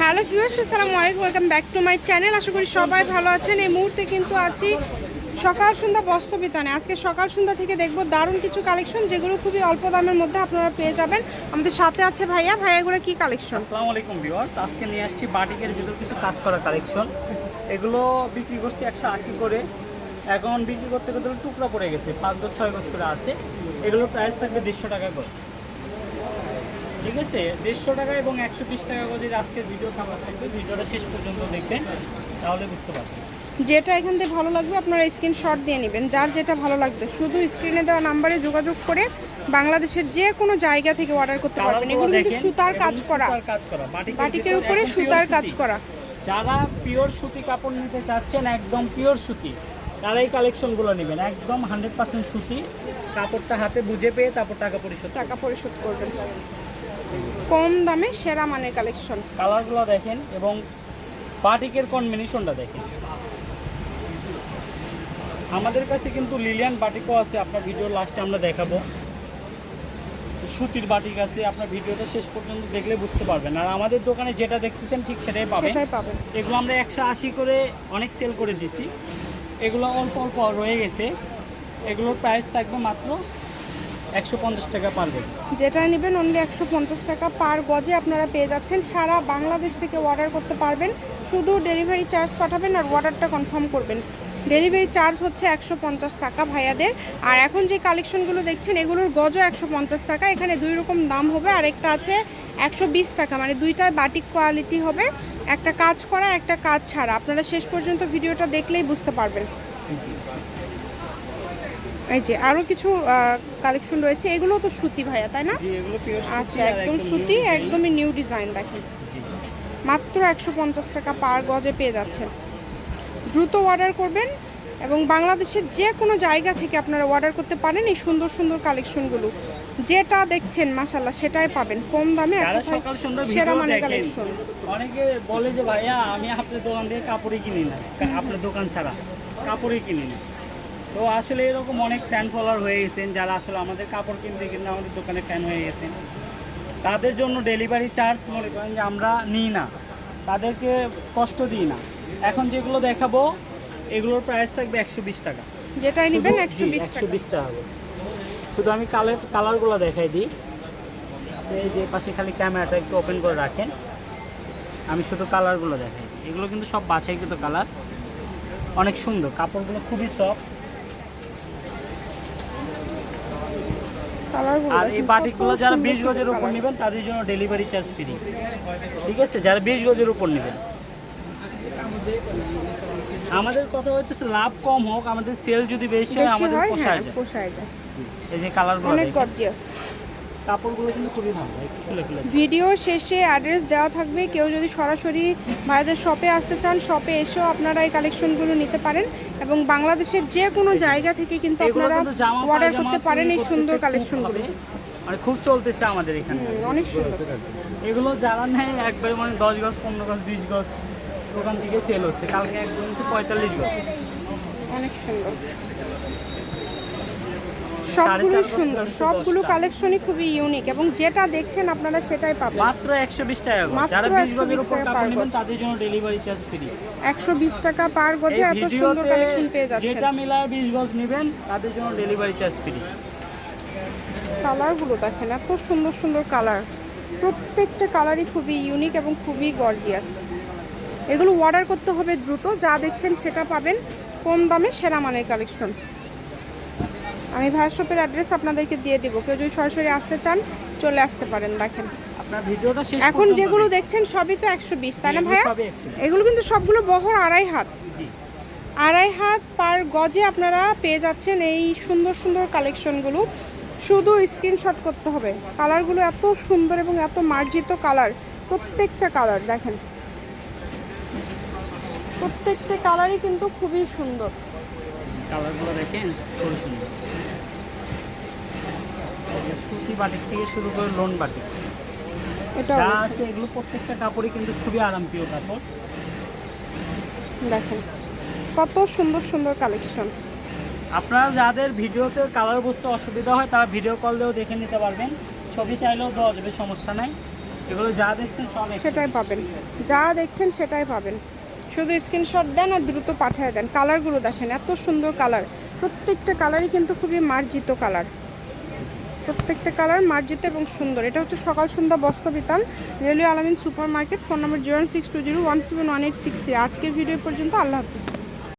Hello viewers, আসসালামু আলাইকুম, welcome back to my channel. আশা করি সবাই ভালো আছেন। এই মুহূর্তে কিন্তু আছি সকাল সন্ধ্যা বস্ত্র বিতানে আজকে সকাল সন্ধ্যা থেকে দেখব দারুণ কিছু কালেকশন যেগুলো খুবই অল্প দামের মধ্যে আপনারা পেয়ে যাবেন। আমাদের সাথে আছে ভাইয়া। ভাইয়াগুলো কি কালেকশন আসসালামু আলাইকুম ভিউয়ার্স। আজকে নিয়ে আসছি বাটিকের ভিতর কিছু কাজ করা কালেকশন এগুলো বিক্রি করছি একশো আশি করে। এখন বিক্রি করতে করতে টুকরা পড়ে গেছে, পাঁচ গজ, ছয় গজ করে আছে। এগুলোর প্রাইস থাকবে দেড়শো টাকা গজ ঠিক আছে? দেড়শো টাকা এবং একশো বিশ টাকা গজের আজকের ভিডিও খাবার থাকবে ভিডিওটা শেষ পর্যন্ত দেখবেন তাহলে বুঝতে পারবেন। যেটা এখান থেকে ভালো লাগবে আপনারা স্ক্রিনশট দিয়ে নেবেন। যার যেটা ভালো লাগবে শুধু স্ক্রিনে দেওয়া নাম্বারে যোগাযোগ করে বাংলাদেশের যে কোনো জায়গা থেকে অর্ডার করতে পারবেন। এগুলো কিন্তু সুতার কাজ করা। করা বাটিকের উপরে সুতার কাজ করা। যারা পিওর সুতি কাপড় নিতে চাচ্ছেন একদম পিওর সুতি তারা এই কালেকশনগুলো নেবেন। একদম হান্ড্রেড পার্সেন্ট সুতি কাপড়টা হাতে বুঝে পেয়ে তারপর টাকা পরিশোধ টাকা পরিশোধ করবেন। কম দামে সেরা মানের কালেকশন কালারগুলো দেখেন এবং বাটিকের কম্বিনেশনটা দেখেন। আমাদের কাছে কিন্তু লিলিয়ান বাটিকও আছে আপনার ভিডিওর লাস্টে আমরা দেখাবো। সুতির বাটিক আছে আপনার ভিডিওটা শেষ পর্যন্ত দেখলে বুঝতে পারবেন। আর আমাদের দোকানে যেটা দেখতেছেন ঠিক সেটাই পাবেন। সেটাই পাবেন। এগুলো আমরা একশো আশি করে অনেক সেল করে দিছি। এগুলো অল্প অল্প রয়ে গেছে। এগুলোর প্রাইস থাকবে মাত্র একশো পঞ্চাশ টাকা পার গজ যেটা নেবেন অনলি একশো পঞ্চাশ টাকা পার গজে আপনারা পেয়ে যাচ্ছেন। সারা বাংলাদেশ থেকে অর্ডার করতে পারবেন। শুধু ডেলিভারি চার্জ পাঠাবেন আর অর্ডারটা কনফার্ম করবেন। ডেলিভারি চার্জ হচ্ছে একশো পঞ্চাশ টাকা ভাইয়াদের। আর এখন যে কালেকশনগুলো দেখছেন এগুলোর গজও একশো পঞ্চাশ টাকা। এখানে দুই রকম দাম হবে। আর একটা আছে একশো বিশ টাকা। মানে দুইটাই বাটিক কোয়ালিটি হবে। একটা কাজ করা একটা কাজ ছাড়া। আপনারা শেষ পর্যন্ত ভিডিওটা দেখলেই বুঝতে পারবেন। এই যে আরও কিছু কালেকশন রয়েছে। এগুলো তো সুতি ভাইয়া তাই না? আচ্ছা একদম সুতি একদমই নিউ ডিজাইন দেখেন। মাত্র একশো পঞ্চাশ টাকা পার গজে পেয়ে যাচ্ছেন। দ্রুত অর্ডার করবেন এবং বাংলাদেশের যে কোনো জায়গা থেকে আপনারা অর্ডার করতে পারেন এই সুন্দর সুন্দর কালেকশনগুলো যেটা দেখছেন মাসাল্লাহ সেটাই পাবেন। কম দামে সেরা মানের কালেকশন অনেকে বলে যে ভাইয়া আমি আপনার দোকান থেকে কাপড়ই কিনি না। আপনার দোকান ছাড়া কাপড়ই কিনি না। তো আসলে এরকম অনেক ফ্যান ফলোয়ার হয়ে গেছেন যারা আসলে আমাদের কাপড় কিনতে কিনতে আমাদের দোকানে ফ্যান হয়ে গেছেন। তাদের জন্য ডেলিভারি চার্জ মনে করেন যে আমরা নিই না। তাদেরকে কষ্ট দিই না। এখন যেগুলো দেখাবো এগুলোর প্রাইস থাকবে একশো বিশ টাকা। যেটাই নেবেন একশো বিশ 120 টাকা টাকা শুধু আমি কালার কালারগুলো দেখাই দিই। আপনি এই যে পাশে খালি ক্যামেরাটা একটু ওপেন করে রাখেন। আমি শুধু কালারগুলো দেখাই এগুলো কিন্তু সব বাছাইকৃত কালার অনেক সুন্দর। কাপড়গুলো খুবই সফট আর এই পাটিগুলো বাটিকগুলো যারা বিশ গজের উপর। নেবেন তাদের জন্য ডেলিভারি চার্জ ফ্রি ঠিক আছে? যারা বিশ গজের উপর নেবেন। আমাদের কথা হচ্ছে লাভ কম হোক আমাদের সেল যদি বেশি হয় আমাদের হয় পোষায় যায়। পোষায় যায়। এই যে কালারগুলো অনেক গর্জিয়াস কাপড়গুলো কিন্তু খুবই ভালো। একটু খুলে খুলে ভিডিও শেষে অ্যাড্রেস দেওয়া থাকবে। কেউ যদি সরাসরি ভাইদের শপে আসতে চান শপে এসেও আপনারা এই কালেকশনগুলো নিতে পারেন এবং বাংলাদেশের যে কোনো জায়গা থেকে কিন্তু আপনারা অর্ডার করতে পারেন এই সুন্দর কালেকশনগুলো মানে খুব চলতেছে আমাদের এখানে। অনেক সুন্দর। এগুলো যারা নেয় একবার মানে দশ গজ পনেরো গজ বিশ গজ দোকান থেকে সেল হচ্ছে। কালকে একদম পঁয়তাল্লিশ গজ। অনেক সুন্দর। সবগুলো সুন্দর সবগুলো কালেকশনই খুবই ইউনিক এবং যেটা দেখছেন আপনারা সেটাই পাবেন। মাত্র একশো বিশ টাকা মাত্র যারা বিশ 120 গজের উপর কাপড় নেবেন তাদের জন্য ডেলিভারি চার্জ ফ্রি একশো বিশ টাকা পার গজে এত সুন্দর কালেকশন পেয়ে যাচ্ছেন। যেটা মিলায় বিশ গজ নেবেন তাদের জন্য ডেলিভারি চার্জ ফ্রি কালারগুলো দেখেন এত সুন্দর সুন্দর কালার প্রত্যেকটা কালারই খুবই ইউনিক এবং খুবই গর্জিয়াস এগুলো অর্ডার করতে হবে দ্রুত যা দেখছেন সেটা পাবেন কম দামে সেরা মানের কালেকশন আমি ভাইয়ের শপের অ্যাড্রেস আপনাদেরকে দিয়ে দেবো। কেউ যদি সরাসরি আসতে চান চলে আসতে পারেন দেখেন। এখন যেগুলো দেখছেন সবই তো একশো বিশ তাই না ভাইয়া? এগুলো কিন্তু সবগুলো বহর আড়াই হাত। আড়াই হাত পার গজে আপনারা পেয়ে যাচ্ছেন এই সুন্দর সুন্দর কালেকশনগুলো। শুধু স্ক্রিনশট করতে হবে। কালারগুলো এত সুন্দর এবং এত মার্জিত কালার। প্রত্যেকটা কালার দেখেন। প্রত্যেকটা কালারই কিন্তু খুবই সুন্দর। কালারগুলো দেখেন খুবই সুন্দর। সুতি বাটিক থেকে শুরু করে লোন বাটিক। এটা যা আছে এগুলো প্রত্যেকটা কাপড়ই কিন্তু খুবই আরামপ্রিয় কাপড়। দেখেন কত সুন্দর সুন্দর কালেকশন। আপনারা যাদের ভিডিওতে কালার বুঝতে অসুবিধা হয় তারা ভিডিও কল দিয়েও দেখে নিতে পারবেন। ছবি চাইলেও দেওয়া যাবে সমস্যা নাই। এগুলো যা দেখছেন সব সেটাই পাবেন। যা দেখছেন সেটাই পাবেন। শুধু স্ক্রিনশট দেন আর দ্রুত পাঠিয়ে দেন। কালারগুলো দেখেন এত সুন্দর কালার প্রত্যেকটা কালারই কিন্তু খুবই মার্জিত কালার প্রত্যেকটা কালার মার্জিত এবং সুন্দর। এটা হচ্ছে সকাল সন্ধ্যা বস্ত্র বিতান, railway Alamin super market phone number zero six two zero one seven one eight six three. আজকের ভিডিও পর্যন্ত আল্লাহ হাফিজ।